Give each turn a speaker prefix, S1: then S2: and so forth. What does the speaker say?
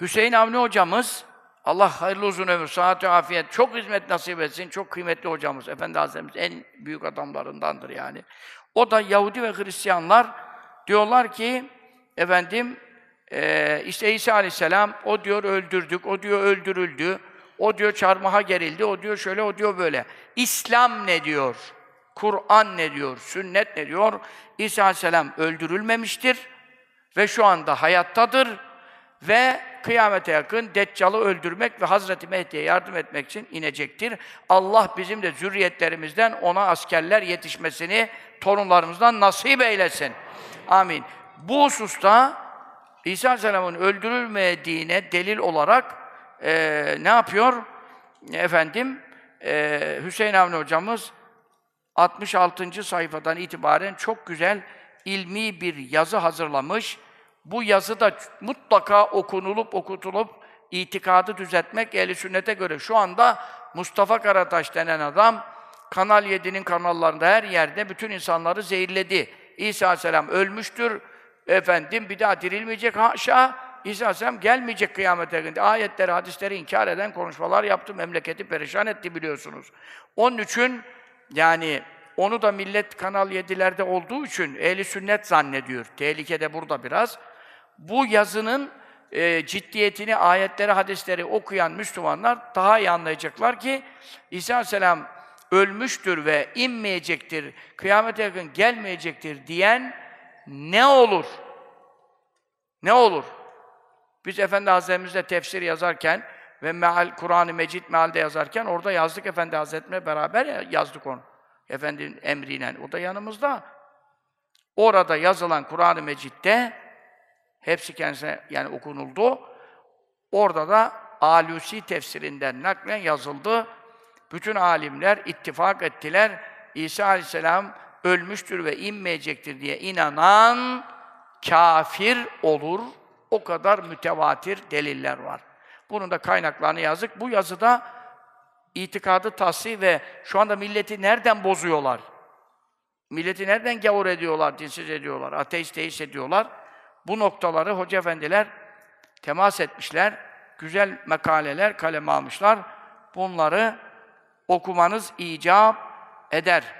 S1: Hüseyin Avni hocamız, Allah hayırlı uzun ömür, sıhhat afiyet, çok hizmet nasip etsin, çok kıymetli hocamız. Efendi Hazretimiz en büyük adamlarındandır yani. O da Yahudi ve Hristiyanlar diyorlar ki, efendim, eee işte İsa Aleyhisselam, o diyor öldürdük, o diyor öldürüldü, o diyor çarmıha gerildi, o diyor şöyle, o diyor böyle. İslam ne diyor? Kur'an ne diyor? Sünnet ne diyor? İsa Aleyhisselam öldürülmemiştir ve şu anda hayattadır ve kıyamete yakın Deccal'ı öldürmek ve Hazreti Mehdi'ye yardım etmek için inecektir. Allah bizim de zürriyetlerimizden ona askerler yetişmesini torunlarımızdan nasip eylesin. Amin. Bu hususta İsa Aleyhisselam'ın öldürülmediğine delil olarak eee, ne yapıyor? Efendim, eee, Hüseyin Avni hocamız 66. sayfadan itibaren çok güzel ilmi bir yazı hazırlamış. Bu yazı da mutlaka okunulup okutulup itikadı düzeltmek ehli sünnete göre. Şu anda Mustafa Karataş denen adam Kanal 7'nin kanallarında her yerde bütün insanları zehirledi. İsa Aleyhisselam ölmüştür. Efendim bir daha dirilmeyecek haşa. İsa Aleyhisselam gelmeyecek kıyamete günde. Ayetleri, hadisleri inkar eden konuşmalar yaptı. Memleketi perişan etti biliyorsunuz. Onun için yani onu da millet Kanal 7'lerde olduğu için ehli sünnet zannediyor. Tehlike de burada biraz. Bu yazının e, ciddiyetini, ayetleri, hadisleri okuyan Müslümanlar daha iyi anlayacaklar ki İsa Aleyhisselam ölmüştür ve inmeyecektir, kıyamete yakın gelmeyecektir diyen ne olur? Ne olur? Biz Efendi Hazretlerimizle tefsir yazarken ve meal Kur'an-ı Mecid mealde yazarken orada yazdık Efendi Hazretlerine beraber ya- yazdık onu. Efendinin emriyle. O da yanımızda. Orada yazılan Kur'an-ı Mecid'de hepsi kendisine yani okunuldu. Orada da Alusi tefsirinden naklen yazıldı. Bütün alimler ittifak ettiler. İsa Aleyhisselam ölmüştür ve inmeyecektir diye inanan kafir olur. O kadar mütevatir deliller var. Bunun da kaynaklarını yazdık. Bu yazıda itikadı tahsih ve şu anda milleti nereden bozuyorlar? Milleti nereden gavur ediyorlar, dinsiz ediyorlar, ateist deist ediyorlar? Bu noktaları hoca efendiler temas etmişler. Güzel makaleler kaleme almışlar. Bunları okumanız icap eder.